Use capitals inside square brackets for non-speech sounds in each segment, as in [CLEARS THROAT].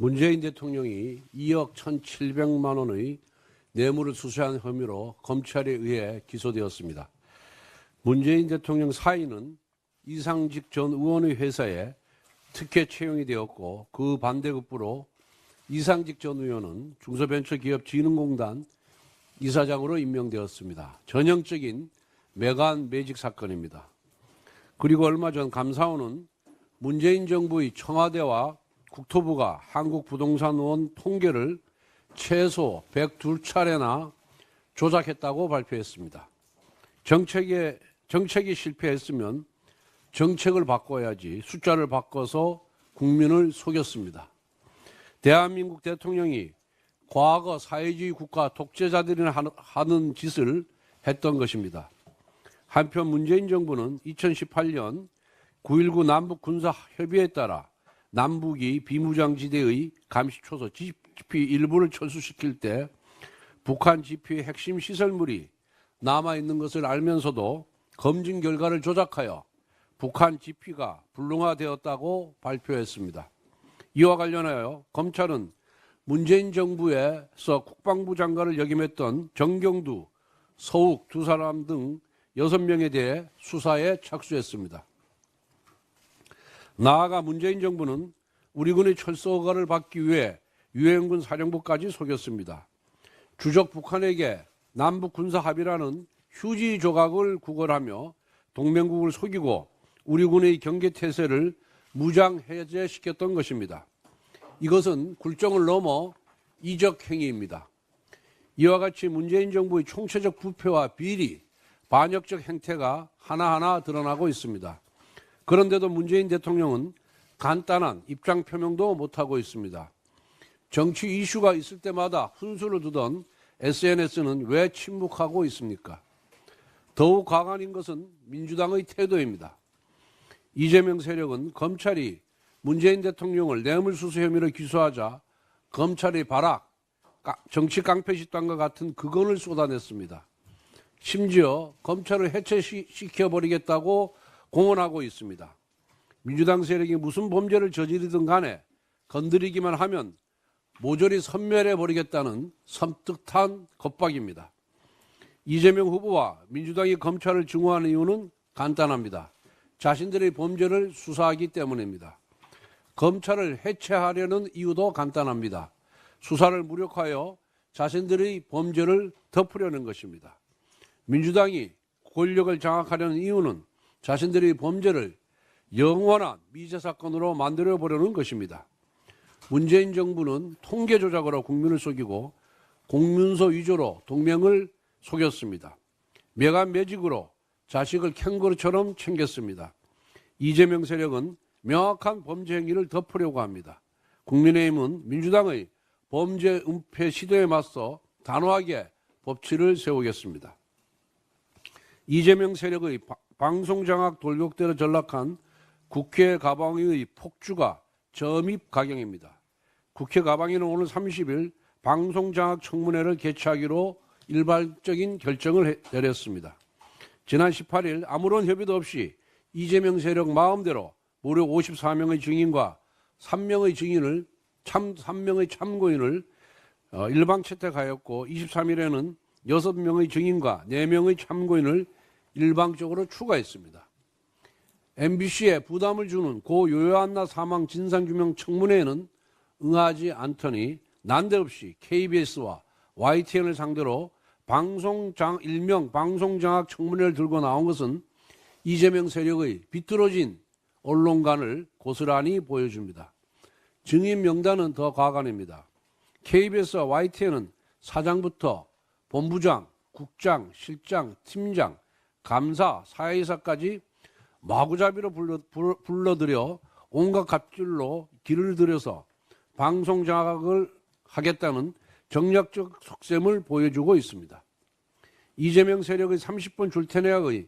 문재인 대통령이 2억 1,700만 원의 뇌물을 수수한 혐의로 검찰에 의해 기소되었습니다. 문재인 대통령 사인은 이상직 전 의원의 회사에 특혜 채용이 되었고 그 반대급부로 이상직 전 의원은 중소벤처기업진흥공단 이사장으로 임명되었습니다. 전형적인 매간 매직 사건입니다. 그리고 얼마 전 감사원은 문재인 정부의 청와대와 국토부가 한국부동산원 통계를 최소 102차례나 조작했다고 발표했습니다. 정책에, 정책이 실패했으면 정책을 바꿔야지 숫자를 바꿔서 국민을 속였습니다. 대한민국 대통령이 과거 사회주의 국가 독재자들이 하는 짓을 했던 것입니다. 한편 문재인 정부는 2018년 9.19 남북 군사 협의에 따라 남북이 비무장지대의 감시초소 GP 일부를 철수시킬 때 북한 GP의 핵심 시설물이 남아있는 것을 알면서도 검증 결과를 조작하여 북한 GP가 불능화되었다고 발표했습니다. 이와 관련하여 검찰은 문재인 정부에서 국방부 장관을 역임했던 정경두, 서욱 두 사람 등 여섯 명에 대해 수사에 착수했습니다. 나아가 문재인 정부는 우리 군의 철수 허가를 받기 위해 유엔군 사령부까지 속였습니다. 주적 북한에게 남북 군사 합의라는 휴지 조각을 구걸하며 동맹국을 속이고 우리 군의 경계 태세를 무장 해제시켰던 것입니다. 이것은 굴정을 넘어 이적 행위입니다. 이와 같이 문재인 정부의 총체적 부패와 비리, 반역적 행태가 하나하나 드러나고 있습니다. 그런데도 문재인 대통령은 간단한 입장 표명도 못하고 있습니다. 정치 이슈가 있을 때마다 훈수를 두던 SNS는 왜 침묵하고 있습니까? 더욱 과관인 것은 민주당의 태도입니다. 이재명 세력은 검찰이 문재인 대통령을 뇌물수수 혐의로 기소하자 검찰의 발악, 정치 깡패 집단과 같은 극언을 쏟아냈습니다. 심지어 검찰을 해체시켜버리겠다고 공언하고 있습니다. 민주당 세력이 무슨 범죄를 저지르든 간에 건드리기만 하면 모조리 섬멸해 버리겠다는 섬뜩한 겁박입니다. 이재명 후보와 민주당이 검찰을 증오하는 이유는 간단합니다. 자신들의 범죄를 수사하기 때문입니다. 검찰을 해체하려는 이유도 간단합니다. 수사를 무력화하여 자신들의 범죄를 덮으려는 것입니다. 민주당이 권력을 장악하려는 이유는 자신들의 범죄를 영원한 미제 사건으로 만들어 보려는 것입니다. 문재인 정부는 통계 조작으로 국민을 속이고 공문서 위조로 동맹을 속였습니다. 매간 매직으로 자식을 캥거루처럼 챙겼습니다. 이재명 세력은 명확한 범죄 행위를 덮으려고 합니다. 국민의힘은 민주당의 범죄 은폐 시도에 맞서 단호하게 법치를 세우겠습니다. 이재명 세력의 방송장악 돌격대로 전락한 국회 가방위의 폭주가 점입 가경입니다. 국회 가방위는 오늘 30일 방송장악 청문회를 개최하기로 일괄적인 결정을 내렸습니다. 지난 18일 아무런 협의도 없이 이재명 세력 마음대로 무려 54명의 증인과 3명의 증인을 참 3명의 참고인을 어, 일방 채택하였고 23일에는 6명의 증인과 4명의 참고인을 일방적으로 추가했습니다. MBC에 부담을 주는 고 요요한나 사망 진상규명 청문회에는 응하지 않더니 난데없이 KBS와 YTN을 상대로 방송장 일명 방송장악 청문회를 들고 나온 것은 이재명 세력의 비뚤어진 언론관을 고스란히 보여줍니다. 증인 명단은 더 과간입니다. KBS와 YTN은 사장부터 본부장, 국장, 실장, 팀장, 감사, 사회이사까지 마구잡이로 불러, 불러들여 온갖 갑질로 길을 들여서 방송 장악을 하겠다는 정략적 속셈을 보여주고 있습니다. 이재명 세력의 30번 줄탄핵의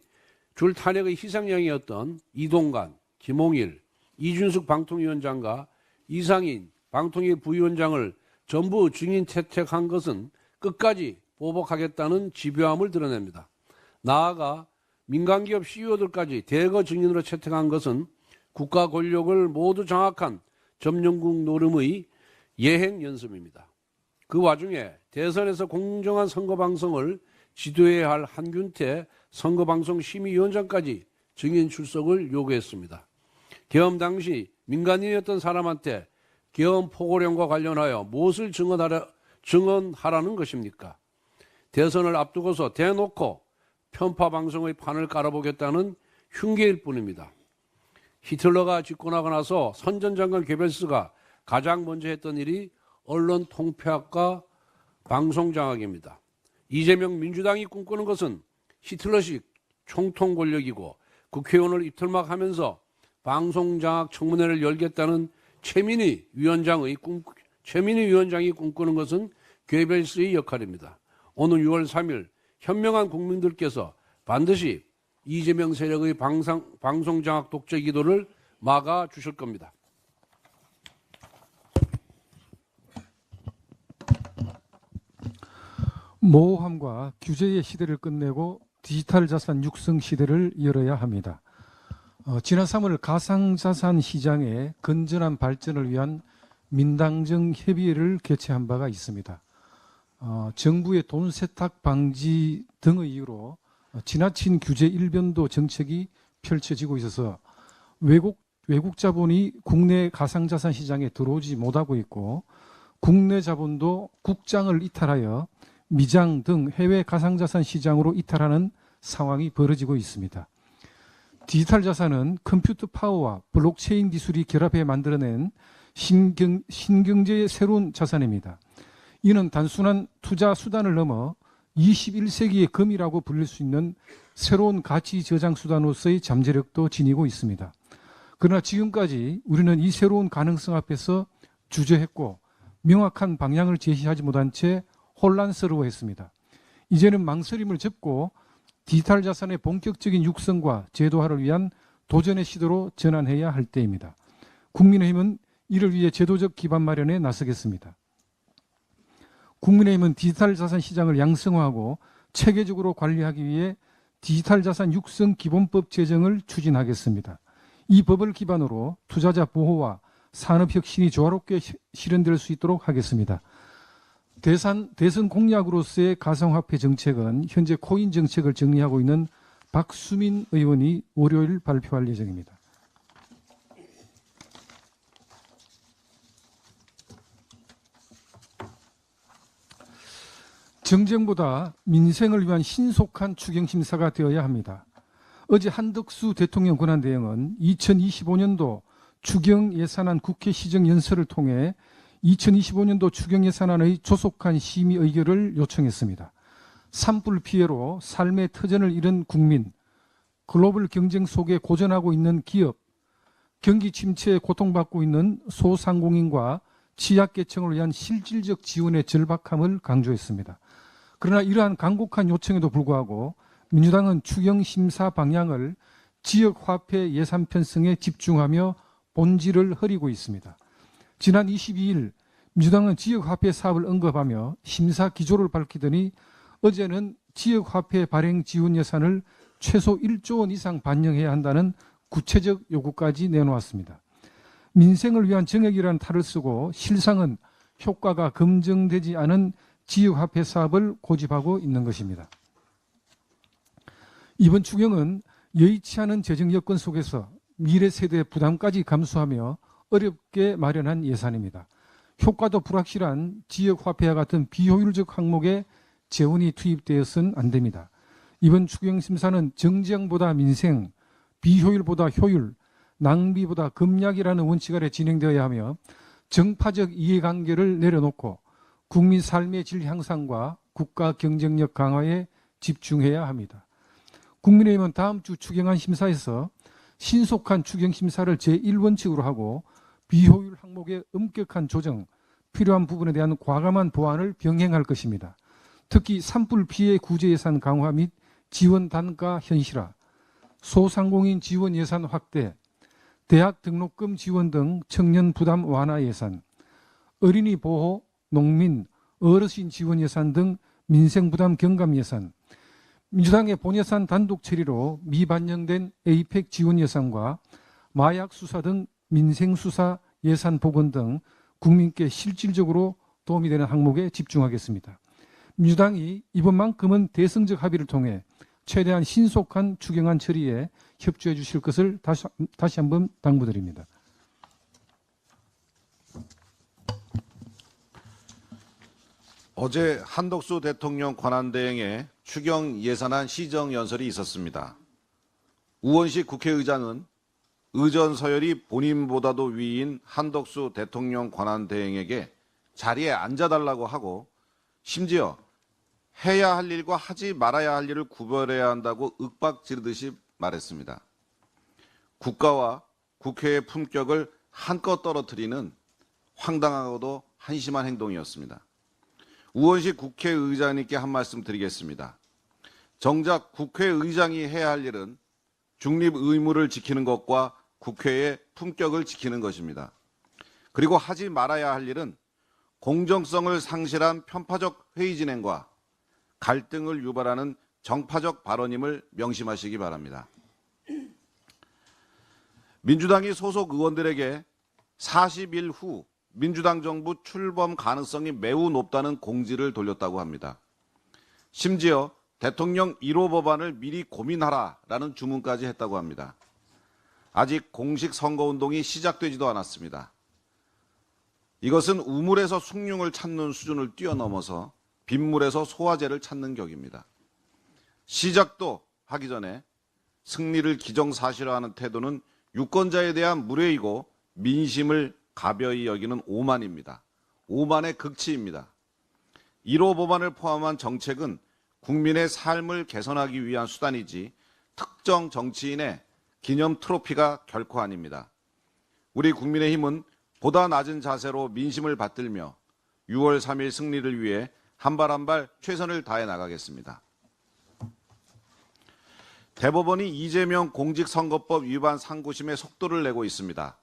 줄탄핵의 희생양이었던 이동관, 김홍일, 이준숙 방통위원장과 이상인 방통위 부위원장을 전부 증인 채택한 것은 끝까지 보복하겠다는 집요함을 드러냅니다. 나아가 민간기업 CEO들까지 대거 증인으로 채택한 것은 국가 권력을 모두 장악한 점령국 노름의 예행 연습입니다. 그 와중에 대선에서 공정한 선거 방송을 지도해야 할 한균태 선거방송 심의위원장까지 증인 출석을 요구했습니다. 계엄 당시 민간인이었던 사람한테 계엄 포고령과 관련하여 무엇을 증언하라, 증언하라는 것입니까? 대선을 앞두고서 대놓고 편파 방송의 판을 깔아보겠다는 흉계일 뿐입니다. 히틀러가 집권하고 나서 선전장관 괴벨스가 가장 먼저 했던 일이 언론 통폐합과 방송 장악입니다. 이재명 민주당이 꿈꾸는 것은 히틀러식 총통 권력이고 국회의원을 이틀막 하면서 방송 장악 청문회를 열겠다는 최민희 위원장의 꿈 최민희 위원장이 꿈꾸는 것은 괴벨스의 역할입니다. 오늘 6월 3일 현명한 국민들께서 반드시 이재명 세력의 방송, 방송 장악 독재 기도를 막아 주실 겁니다. 모호함과 규제의 시대를 끝내고 디지털 자산 육성 시대를 열어야 합니다. 어, 지난 3월 가상자산 시장의 건전한 발전을 위한 민당정 협의회를 개최한 바가 있습니다. 어, 정부의 돈 세탁 방지 등의 이유로 어, 지나친 규제 일변도 정책이 펼쳐지고 있어서 외국 외국 자본이 국내 가상자산 시장에 들어오지 못하고 있고 국내 자본도 국장을 이탈하여 미장 등 해외 가상자산 시장으로 이탈하는 상황이 벌어지고 있습니다. 디지털 자산은 컴퓨터 파워와 블록체인 기술이 결합해 만들어낸 신경, 신경제의 새로운 자산입니다. 이는 단순한 투자 수단을 넘어 21세기의 금이라고 불릴 수 있는 새로운 가치 저장 수단으로서의 잠재력도 지니고 있습니다. 그러나 지금까지 우리는 이 새로운 가능성 앞에서 주저했고 명확한 방향을 제시하지 못한 채 혼란스러워했습니다. 이제는 망설임을 접고 디지털 자산의 본격적인 육성과 제도화를 위한 도전의 시도로 전환해야 할 때입니다. 국민의힘은 이를 위해 제도적 기반 마련에 나서겠습니다. 국민의힘은 디지털 자산 시장을 양성화하고 체계적으로 관리하기 위해 디지털 자산 육성 기본법 제정을 추진하겠습니다. 이 법을 기반으로 투자자 보호와 산업 혁신이 조화롭게 실현될 수 있도록 하겠습니다. 대선, 대선 공약으로서의 가상화폐 정책은 현재 코인 정책을 정리하고 있는 박수민 의원이 월요일 발표할 예정입니다. 정쟁보다 민생을 위한 신속한 추경 심사가 되어야 합니다. 어제 한덕수 대통령 권한대행은 2025년도 추경 예산안 국회 시정 연설을 통해 2025년도 추경 예산안의 조속한 심의 의결을 요청했습니다. 산불 피해로 삶의 터전을 잃은 국민, 글로벌 경쟁 속에 고전하고 있는 기업, 경기 침체에 고통받고 있는 소상공인과 취약계층을 위한 실질적 지원의 절박함을 강조했습니다. 그러나 이러한 간곡한 요청에도 불구하고 민주당은 추경 심사 방향을 지역 화폐 예산 편성에 집중하며 본질을 흐리고 있습니다. 지난 22일 민주당은 지역 화폐 사업을 언급하며 심사 기조를 밝히더니 어제는 지역 화폐 발행 지원 예산을 최소 1조 원 이상 반영해야 한다는 구체적 요구까지 내놓았습니다. 민생을 위한 정액이라는 탈을 쓰고 실상은 효과가 검증되지 않은 지역화폐 사업을 고집하고 있는 것입니다. 이번 추경은 여의치 않은 재정 여건 속에서 미래 세대의 부담까지 감수하며 어렵게 마련한 예산입니다. 효과도 불확실한 지역화폐와 같은 비효율적 항목에 재원이 투입되어서는 안 됩니다. 이번 추경심사는 정쟁보다 민생, 비효율보다 효율, 낭비보다 금약이라는 원칙 아래 진행되어야 하며 정파적 이해관계를 내려놓고 국민 삶의 질 향상과 국가 경쟁력 강화에 집중해야 합니다. 국민의힘은 다음 주 추경안 심사에서 신속한 추경 심사를 제1원칙으로 하고 비효율 항목의 엄격한 조정, 필요한 부분에 대한 과감한 보완을 병행할 것입니다. 특히 산불 피해 구제 예산 강화 및 지원 단가 현실화, 소상공인 지원 예산 확대, 대학 등록금 지원 등 청년 부담 완화 예산, 어린이 보호, 농민, 어르신 지원 예산 등 민생 부담 경감 예산, 민주당의 본예산 단독 처리로 미반영된 에이펙 지원 예산과 마약 수사 등 민생 수사 예산 복원 등 국민께 실질적으로 도움이 되는 항목에 집중하겠습니다. 민주당이 이번만큼은 대승적 합의를 통해 최대한 신속한 추경안 처리에 협조해 주실 것을 다시, 다시 한번 당부드립니다. 어제 한덕수 대통령 권한대행의 추경 예산안 시정 연설이 있었습니다. 우원식 국회의장은 의전 서열이 본인보다도 위인 한덕수 대통령 권한대행에게 자리에 앉아달라고 하고 심지어 해야 할 일과 하지 말아야 할 일을 구별해야 한다고 윽박 지르듯이 말했습니다. 국가와 국회의 품격을 한껏 떨어뜨리는 황당하고도 한심한 행동이었습니다. 우원식 국회의장님께 한 말씀 드리겠습니다. 정작 국회의장이 해야 할 일은 중립 의무를 지키는 것과 국회의 품격을 지키는 것입니다. 그리고 하지 말아야 할 일은 공정성을 상실한 편파적 회의 진행과 갈등을 유발하는 정파적 발언임을 명심하시기 바랍니다. 민주당이 소속 의원들에게 40일 후 민주당 정부 출범 가능성이 매우 높다는 공지를 돌렸다고 합니다. 심지어 대통령 1호 법안을 미리 고민하라라는 주문까지 했다고 합니다. 아직 공식 선거운동이 시작되지도 않았습니다. 이것은 우물에서 숭늉을 찾는 수준을 뛰어넘어서 빗물에서 소화제를 찾는 격입니다. 시작도 하기 전에 승리를 기정사실화하는 태도는 유권자에 대한 무례이고 민심을 가벼이 여기는 오만입니다. 오만의 극치입니다. 1호 법안을 포함한 정책은 국민의 삶을 개선하기 위한 수단이지 특정 정치인의 기념 트로피가 결코 아닙니다. 우리 국민의힘은 보다 낮은 자세로 민심을 받들며 6월 3일 승리를 위해 한 발 한 발 최선을 다해 나가겠습니다. 대법원이 이재명 공직선거법 위반 상고심에 속도를 내고 있습니다.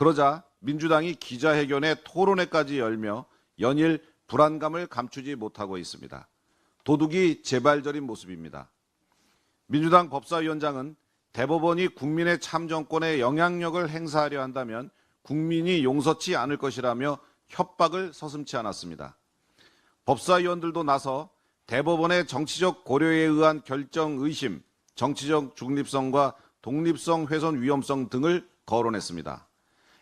그러자 민주당이 기자회견에 토론회까지 열며 연일 불안감을 감추지 못하고 있습니다. 도둑이 재발절인 모습입니다. 민주당 법사위원장은 대법원이 국민의 참정권에 영향력을 행사하려 한다면 국민이 용서치 않을 것이라며 협박을 서슴지 않았습니다. 법사위원들도 나서 대법원의 정치적 고려에 의한 결정 의심, 정치적 중립성과 독립성 훼손 위험성 등을 거론했습니다.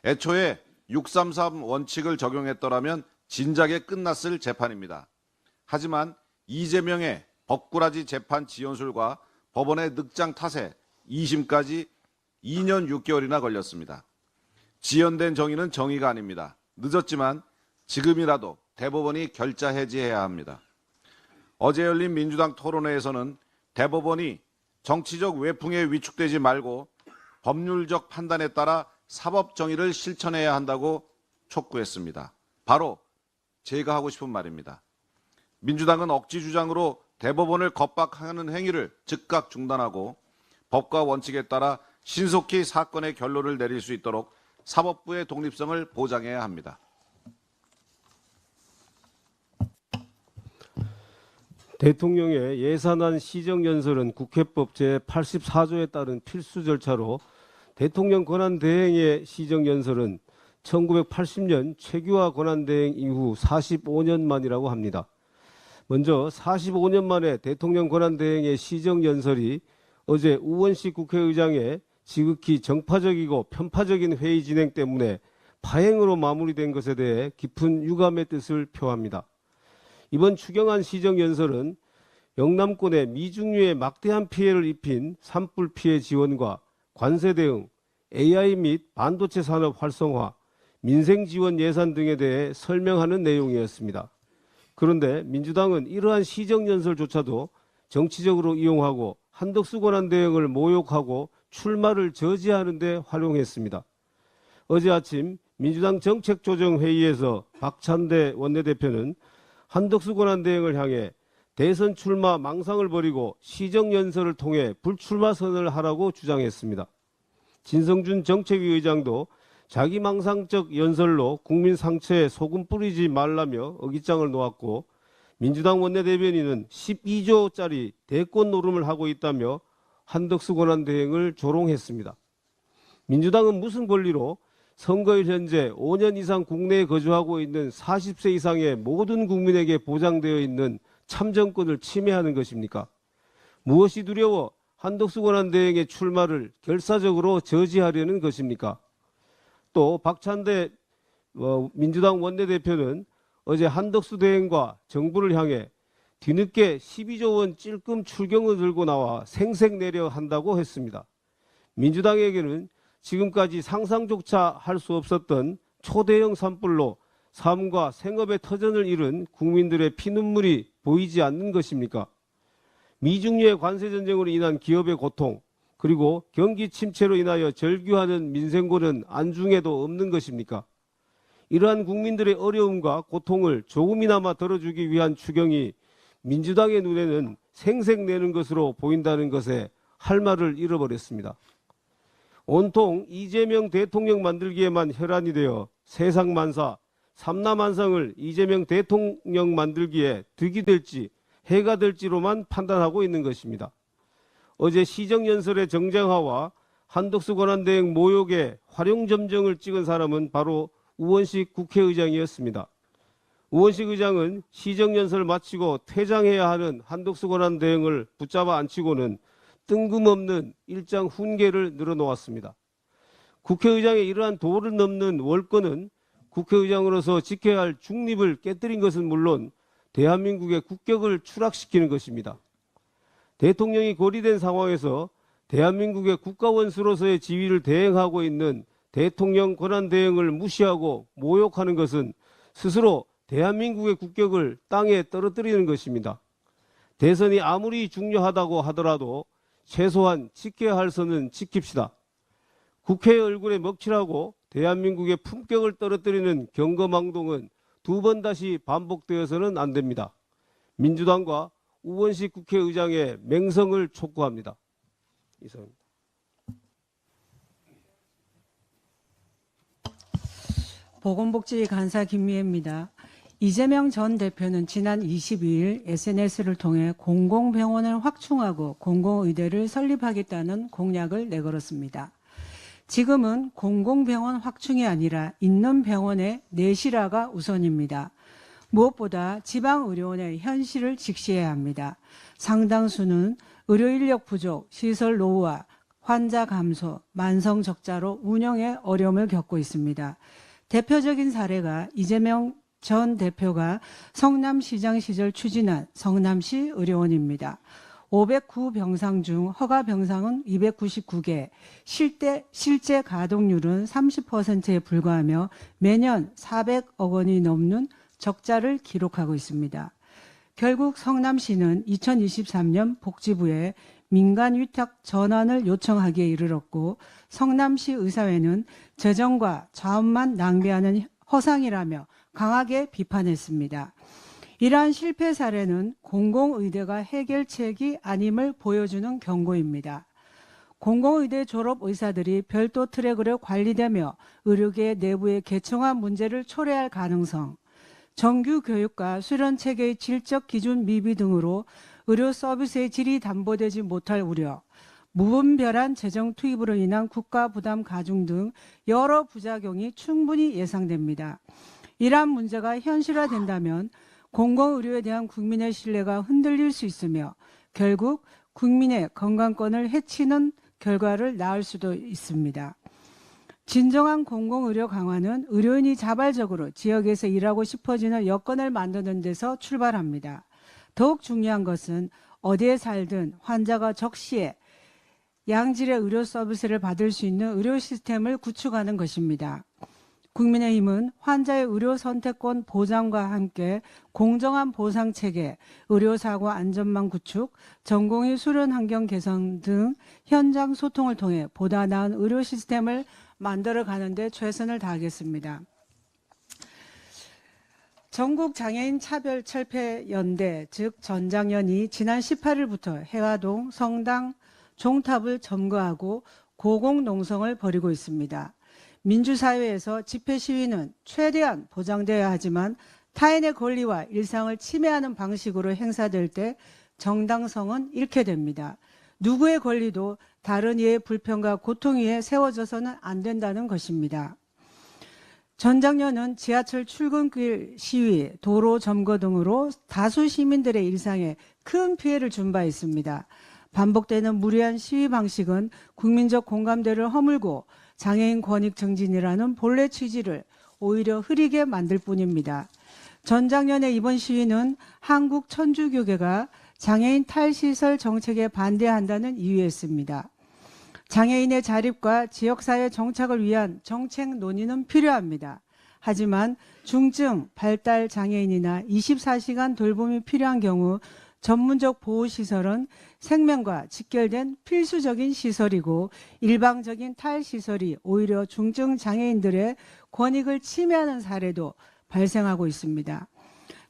애초에 633 원칙을 적용했더라면 진작에 끝났을 재판입니다. 하지만 이재명의 법꾸라지 재판 지연술과 법원의 늑장 탓에 2심까지 2년 6개월이나 걸렸습니다. 지연된 정의는 정의가 아닙니다. 늦었지만 지금이라도 대법원이 결자 해지해야 합니다. 어제 열린 민주당 토론회에서는 대법원이 정치적 외풍에 위축되지 말고 법률적 판단에 따라 사법 정의를 실천해야 한다고 촉구했습니다. 바로 제가 하고 싶은 말입니다. 민주당은 억지 주장으로 대법원을 겁박하는 행위를 즉각 중단하고 법과 원칙에 따라 신속히 사건의 결론을 내릴 수 있도록 사법부의 독립성을 보장해야 합니다. 대통령의 예산안 시정연설은 국회법 제84조에 따른 필수 절차로 대통령 권한대행의 시정연설은 1980년 최규하 권한대행 이후 45년 만이라고 합니다. 먼저 45년 만에 대통령 권한대행의 시정연설이 어제 우원식 국회의장의 지극히 정파적이고 편파적인 회의 진행 때문에 파행으로 마무리된 것에 대해 깊은 유감의 뜻을 표합니다. 이번 추경안 시정연설은 영남권에 미중유에 막대한 피해를 입힌 산불 피해 지원과 관세 대응, AI 및 반도체 산업 활성화, 민생 지원 예산 등에 대해 설명하는 내용이었습니다. 그런데 민주당은 이러한 시정연설조차도 정치적으로 이용하고 한덕수 권한 대행을 모욕하고 출마를 저지하는 데 활용했습니다. 어제 아침 민주당 정책조정회의에서 박찬대 원내대표는 한덕수 권한 대행을 향해 대선 출마 망상을 버리고 시정연설을 통해 불출마 선언을 하라고 주장했습니다. 진성준 정책위 의장도 자기 망상적 연설로 국민 상처에 소금 뿌리지 말라며 어깃장을 놓았고 민주당 원내대변인은 12조짜리 대권 노름을 하고 있다며 한덕수 권한대행을 조롱했습니다. 민주당은 무슨 권리로 선거일 현재 5년 이상 국내에 거주하고 있는 40세 이상의 모든 국민에게 보장되어 있는 참정권을 침해하는 것입니까? 무엇이 두려워 한덕수 권한대행의 출마를 결사적으로 저지하려는 것입니까? 또 박찬대 어, 민주당 원내대표는 어제 한덕수 대행과 정부를 향해 뒤늦게 12조 원 찔끔 출경을 들고 나와 생색내려 한다고 했습니다. 민주당에게는 지금까지 상상조차 할 수 없었던 초대형 산불로 삶과 생업의 터전을 잃은 국민들의 피눈물이 보이지 않는 것입니까? 미중유의 관세 전쟁으로 인한 기업의 고통, 그리고 경기 침체로 인하여 절규하는 민생고는 안중에도 없는 것입니까? 이러한 국민들의 어려움과 고통을 조금이나마 덜어주기 위한 추경이 민주당의 눈에는 생색내는 것으로 보인다는 것에 할 말을 잃어버렸습니다. 온통 이재명 대통령 만들기에만 혈안이 되어 세상 만사, 삼라만상을 이재명 대통령 만들기에 득이 될지 해가 될지로만 판단하고 있는 것입니다. 어제 시정연설의 정쟁화와 한덕수 권한대행 모욕에 활용점정을 찍은 사람은 바로 우원식 국회의장이었습니다. 우원식 의장은 시정연설 마치고 퇴장해야 하는 한덕수 권한대행을 붙잡아 앉히고는 뜬금없는 일장 훈계를 늘어놓았습니다. 국회의장의 이러한 도를 넘는 월권은 국회의장으로서 지켜야 할 중립을 깨뜨린 것은 물론 대한민국의 국격을 추락시키는 것입니다. 대통령이 고리된 상황에서 대한민국의 국가원수로서의 지위를 대행하고 있는 대통령 권한 대행을 무시하고 모욕하는 것은 스스로 대한민국의 국격을 땅에 떨어뜨리는 것입니다. 대선이 아무리 중요하다고 하더라도 최소한 지켜야 할 선은 지킵시다. 국회의 얼굴에 먹칠하고 대한민국의 품격을 떨어뜨리는 경거망동은 두 번 다시 반복되어서는 안 됩니다. 민주당과 우원식 국회의장의 맹성을 촉구합니다. 이상입니다. 보건복지 간사 김미애입니다. 이재명 전 대표는 지난 22일 SNS를 통해 공공병원을 확충하고 공공의대를 설립하겠다는 공약을 내걸었습니다. 지금은 공공병원 확충이 아니라 있는 병원의 내실화가 우선입니다. 무엇보다 지방의료원의 현실을 직시해야 합니다. 상당수는 의료인력 부족, 시설 노후화, 환자 감소, 만성 적자로 운영에 어려움을 겪고 있습니다. 대표적인 사례가 이재명 전 대표가 성남시장 시절 추진한 성남시 의료원입니다. 509 병상 중 허가 병상은 299개, 실제, 실제 가동률은 30%에 불과하며 매년 400억 원이 넘는 적자를 기록하고 있습니다. 결국 성남시는 2023년 복지부에 민간 위탁 전환을 요청하기에 이르렀고 성남시 의사회는 재정과 자원만 낭비하는 허상이라며 강하게 비판했습니다. 이러한 실패 사례는 공공의대가 해결책이 아님을 보여주는 경고입니다. 공공의대 졸업 의사들이 별도 트랙으로 관리되며 의료계 내부의 개청화 문제를 초래할 가능성, 정규 교육과 수련 체계의 질적 기준 미비 등으로 의료 서비스의 질이 담보되지 못할 우려, 무분별한 재정 투입으로 인한 국가 부담 가중 등 여러 부작용이 충분히 예상됩니다. 이러한 문제가 현실화된다면 공공의료에 대한 국민의 신뢰가 흔들릴 수 있으며 결국 국민의 건강권을 해치는 결과를 낳을 수도 있습니다. 진정한 공공의료 강화는 의료인이 자발적으로 지역에서 일하고 싶어지는 여건을 만드는 데서 출발합니다. 더욱 중요한 것은 어디에 살든 환자가 적시에 양질의 의료 서비스를 받을 수 있는 의료 시스템을 구축하는 것입니다. 국민의힘은 환자의 의료 선택권 보장과 함께 공정한 보상 체계, 의료사고 안전망 구축, 전공의 수련 환경 개선 등 현장 소통을 통해 보다 나은 의료 시스템을 만들어 가는데 최선을 다하겠습니다. 전국 장애인 차별 철폐 연대 즉 전장연이 지난 18일부터 해화동 성당 종탑을 점거하고 고공 농성을 벌이고 있습니다. 민주사회에서 집회 시위는 최대한 보장되어야 하지만 타인의 권리와 일상을 침해하는 방식으로 행사될 때 정당성은 잃게 됩니다. 누구의 권리도 다른 이의 불평과 고통 위에 세워져서는 안 된다는 것입니다. 전작년은 지하철 출근길 시위, 도로 점거 등으로 다수 시민들의 일상에 큰 피해를 준 바 있습니다. 반복되는 무리한 시위 방식은 국민적 공감대를 허물고 장애인 권익 정진이라는 본래 취지를 오히려 흐리게 만들 뿐입니다. 전작년에 이번 시위는 한국 천주교계가 장애인 탈시설 정책에 반대한다는 이유였습니다. 장애인의 자립과 지역사회 정착을 위한 정책 논의는 필요합니다. 하지만 중증 발달 장애인이나 24시간 돌봄이 필요한 경우 전문적 보호시설은 생명과 직결된 필수적인 시설이고 일방적인 탈시설이 오히려 중증 장애인들의 권익을 침해하는 사례도 발생하고 있습니다.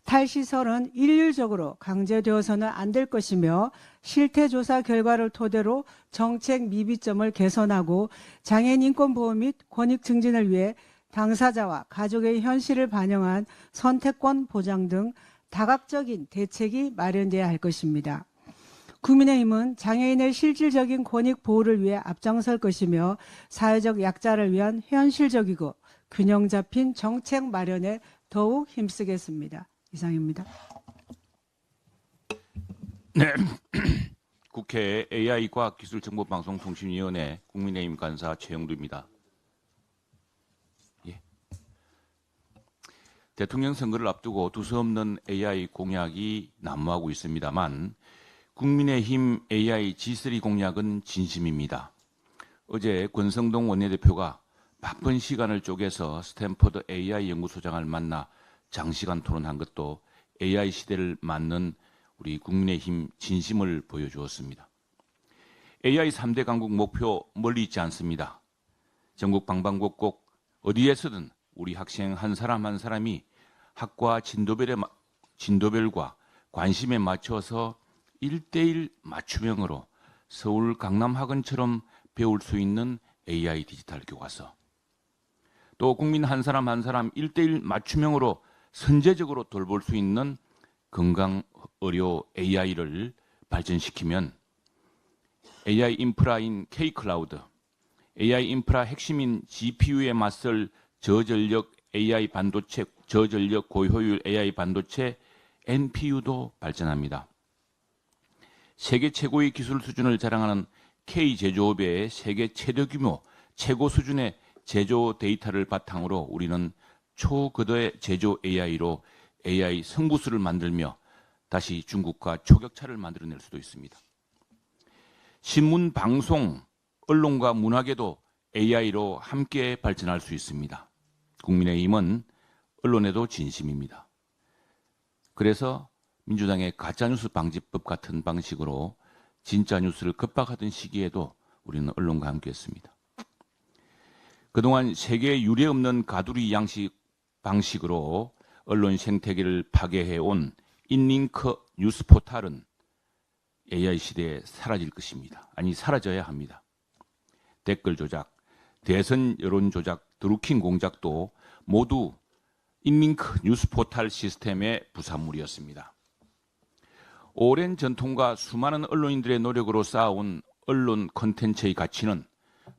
탈시설은 일률적으로 강제되어서는 안 될 것이며 실태조사 결과를 토대로 정책 미비점을 개선하고 장애인 인권 보호 및 권익 증진을 위해 당사자와 가족의 현실을 반영한 선택권 보장 등 다각적인 대책이 마련돼야 할 것입니다. 국민의힘은 장애인의 실질적인 권익 보호를 위해 앞장설 것이며 사회적 약자를 위한 현실적이고 균형 잡힌 정책 마련에 더욱 힘쓰겠습니다. 이상입니다. [CLEARS THROAT] 국회 AI 과학기술정보방송통신위원회 국민의힘 간사 최영두입니다. 대통령 선거를 앞두고 두서없는 AI 공약이 난무하고 있습니다만 국민의힘 AI G3 공약은 진심입니다. 어제 권성동 원내대표가 바쁜 시간을 쪼개서 스탠퍼드 AI 연구소장을 만나 장시간 토론한 것도 AI 시대를 맞는 우리 국민의힘 진심을 보여주었습니다. AI 3대 강국 목표 멀리 있지 않습니다. 전국 방방곡곡 어디에서든 우리 학생 한 사람 한 사람이 학과 진도별에, 마- 진도별과 관심에 맞춰서 1대1 맞춤형으로 서울 강남학원처럼 배울 수 있는 AI 디지털 교과서. 또 국민 한 사람 한 사람 1대1 맞춤형으로 선제적으로 돌볼 수 있는 건강 의료 AI를 발전시키면 AI 인프라인 K-클라우드, AI 인프라 핵심인 GPU에 맞설 저전력 AI 반도체, 저전력 고효율 AI 반도체 NPU도 발전합니다. 세계 최고의 기술 수준을 자랑하는 K 제조업의 세계 최대 규모, 최고 수준의 제조 데이터를 바탕으로 우리는 초거대 제조 AI로 AI 성부수를 만들며 다시 중국과 초격차를 만들어낼 수도 있습니다. 신문, 방송, 언론과 문학에도 AI로 함께 발전할 수 있습니다. 국민의힘은 언론에도 진심입니다. 그래서 민주당의 가짜뉴스 방지법 같은 방식으로 진짜 뉴스를 급박하던 시기에도 우리는 언론과 함께했습니다. 그동안 세계 유례 없는 가두리 양식 방식으로 언론 생태계를 파괴해온 인링크 뉴스 포탈은 AI 시대에 사라질 것입니다. 아니 사라져야 합니다. 댓글 조작, 대선 여론 조작, 드루킹 공작도 모두 인링크 뉴스 포탈 시스템의 부산물이었습니다. 오랜 전통과 수많은 언론인들의 노력으로 쌓아온 언론 콘텐츠의 가치는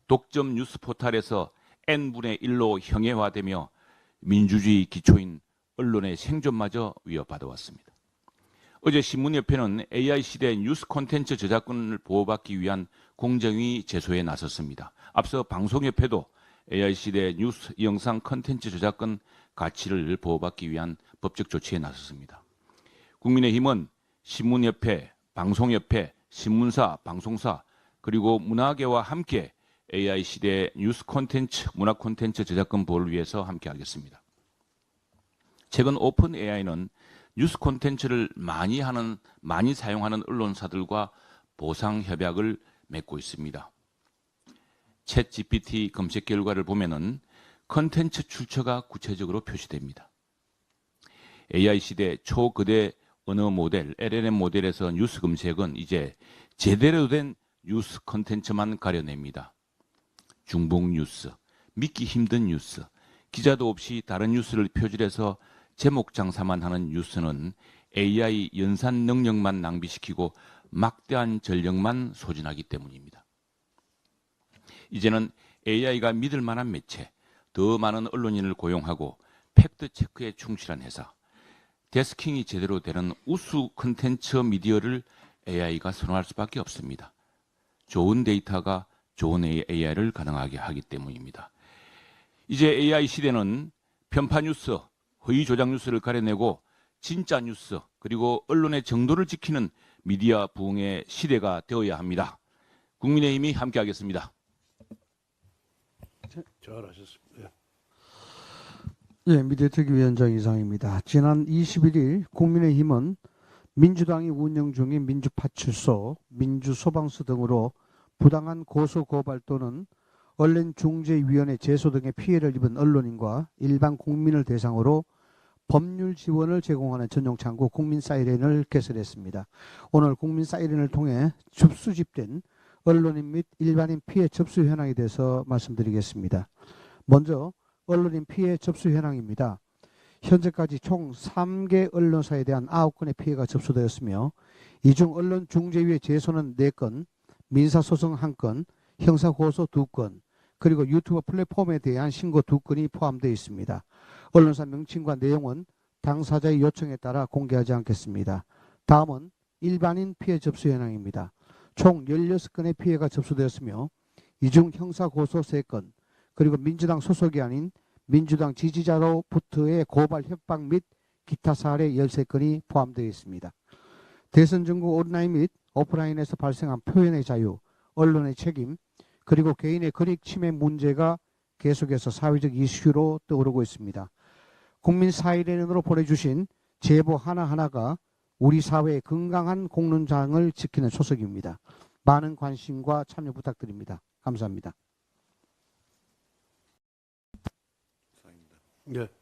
독점 뉴스 포탈에서 n분의 1로 형해화되며 민주주의 기초인 언론의 생존마저 위협받아 왔습니다. 어제 신문협회는 AI 시대 뉴스 콘텐츠 저작권을 보호받기 위한 공정위 제소에 나섰습니다. 앞서 방송협회도 AI 시대 뉴스 영상 콘텐츠 저작권 가치를 보호받기 위한 법적 조치에 나섰습니다. 국민의힘은 신문협회, 방송협회, 신문사, 방송사 그리고 문화계와 함께 AI 시대 뉴스 콘텐츠, 문화 콘텐츠 저작권 보호를 위해서 함께 하겠습니다. 최근 오픈 AI는 뉴스 콘텐츠를 많이 하는 많이 사용하는 언론사들과 보상 협약을 맺고 있습니다. 챗 GPT 검색 결과를 보면은 콘텐츠 출처가 구체적으로 표시됩니다. AI 시대 초거대 언어 모델 LLM 모델에서 뉴스 검색은 이제 제대로 된 뉴스 콘텐츠만 가려냅니다. 중복 뉴스, 믿기 힘든 뉴스, 기자도 없이 다른 뉴스를 표절해서 제목 장사만 하는 뉴스는 AI 연산 능력만 낭비시키고 막대한 전력만 소진하기 때문입니다. 이제는 AI가 믿을 만한 매체, 더 많은 언론인을 고용하고 팩트 체크에 충실한 회사, 데스킹이 제대로 되는 우수 컨텐츠 미디어를 AI가 선호할 수밖에 없습니다. 좋은 데이터가 좋은 AI를 가능하게 하기 때문입니다. 이제 AI 시대는 편파 뉴스, 허위 조작 뉴스를 가려내고 진짜 뉴스 그리고 언론의 정도를 지키는 미디어 부흥의 시대가 되어야 합니다. 국민의힘이 함께하겠습니다. 잘하셨습니다. 예. 예, 미디어특위위원장 이상입니다. 지난 21일 국민의힘은 민주당이 운영 중인 민주파출소, 민주소방서 등으로 부당한 고소 고발 또는 언론중재위원회 제소 등의 피해를 입은 언론인과 일반 국민을 대상으로 법률 지원을 제공하는 전용 창구 국민 사이렌을 개설했습니다. 오늘 국민 사이렌을 통해 접수집된 언론인 및 일반인 피해 접수 현황에 대해서 말씀드리겠습니다. 먼저 언론인 피해 접수 현황입니다. 현재까지 총 3개 언론사에 대한 9건의 피해가 접수되었으며 이 중 언론 중재위의 제소는 4건, 민사소송 1건, 형사고소 2건, 그리고 유튜브 플랫폼에 대한 신고 2건이 포함되어 있습니다. 언론사 명칭과 내용은 당사자의 요청에 따라 공개하지 않겠습니다. 다음은 일반인 피해 접수 현황입니다. 총 16건의 피해가 접수되었으며 이 중 형사고소 3건, 그리고 민주당 소속이 아닌 민주당 지지자로부터의 고발 협박 및 기타 사례 13건이 포함되어 있습니다. 대선 전국 온라인 및 오프라인에서 발생한 표현의 자유, 언론의 책임, 그리고 개인의 권익 침해 문제가 계속해서 사회적 이슈로 떠오르고 있습니다. 국민 사이렌으로 보내주신 제보 하나하나가 우리 사회의 건강한 공론장을 지키는 초석입니다. 많은 관심과 참여 부탁드립니다. 감사합니다. 예.